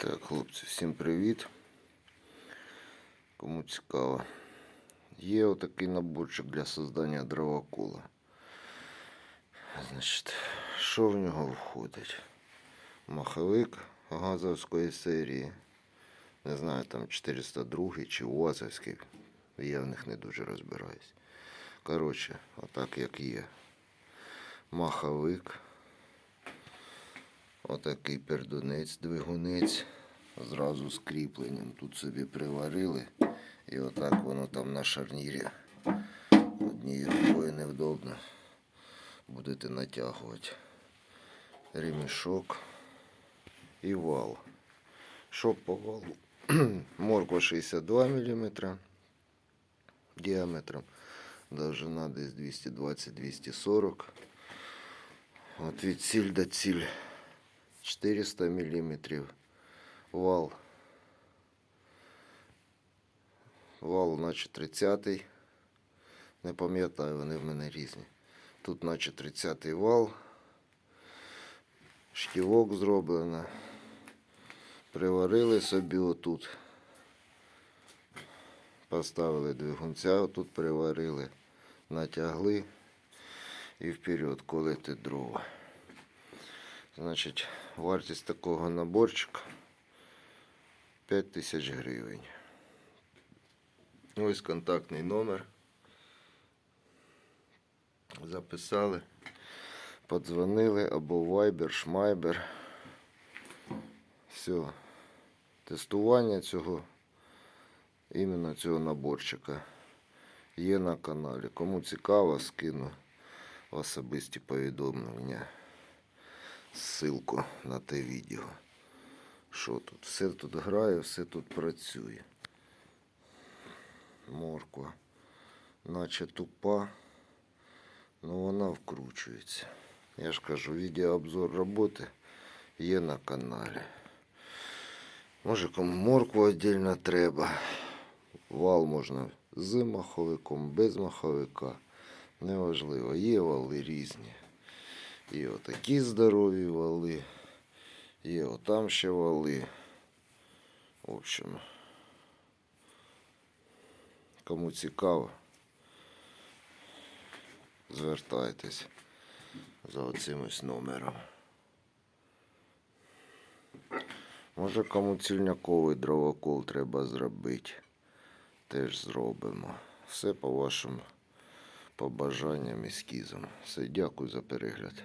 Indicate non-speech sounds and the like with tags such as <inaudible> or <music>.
Так, хлопці, всім привіт. Кому цікаво. Є отакий наборчик для создання дровокола. Значить, що в нього входить? Маховик газовської серії. Не знаю, там 402 чи УАЗовський. Я в них не дуже розбираюсь. Коротше, отак як є. Маховик. Отакий пердунець, двигунець. Зразу з кріпленням. Тут собі приварили. І отак воно там на шарнірі. Однією рукою невдобно. Будете натягувати. Ремішок і вал. Що по валу? <clears throat> Морква 62 мм діаметром. Довжина десь 220-240. От від ціль до ціль 400 мм. Вал. Вал, наче 30-й. Не пам'ятаю, вони в мене різні. Тут, наче 30-й вал. Шківок зроблено. Приварили собі отут. Поставили двигунця, отут приварили, натягли і вперед колити дрова. Значить, вартість такого наборчика 5 тисяч гривень. Ось контактний номер. Записали, подзвонили або Viber, Шмайбер. Все. Тестування цього іменно цього наборчика є на каналі. Кому цікаво, скину особисті повідомлення ссылку на те відео. Що тут? Все тут грає, все тут працює. Морква, наче тупа, але вона вкручується. Я ж кажу, відеообзор роботи є на каналі. Може кому моркву віддільно треба. Вал можна з маховиком, без маховика. Неважливо, є вали різні. І отакі здорові вали. Є отам ще вали. В общем, кому цікаво, звертайтесь за оцим ось номером. Може кому цільняковий дровокол треба зробити. Теж зробимо. Все по вашим побажанням і скізам. Все, дякую за перегляд.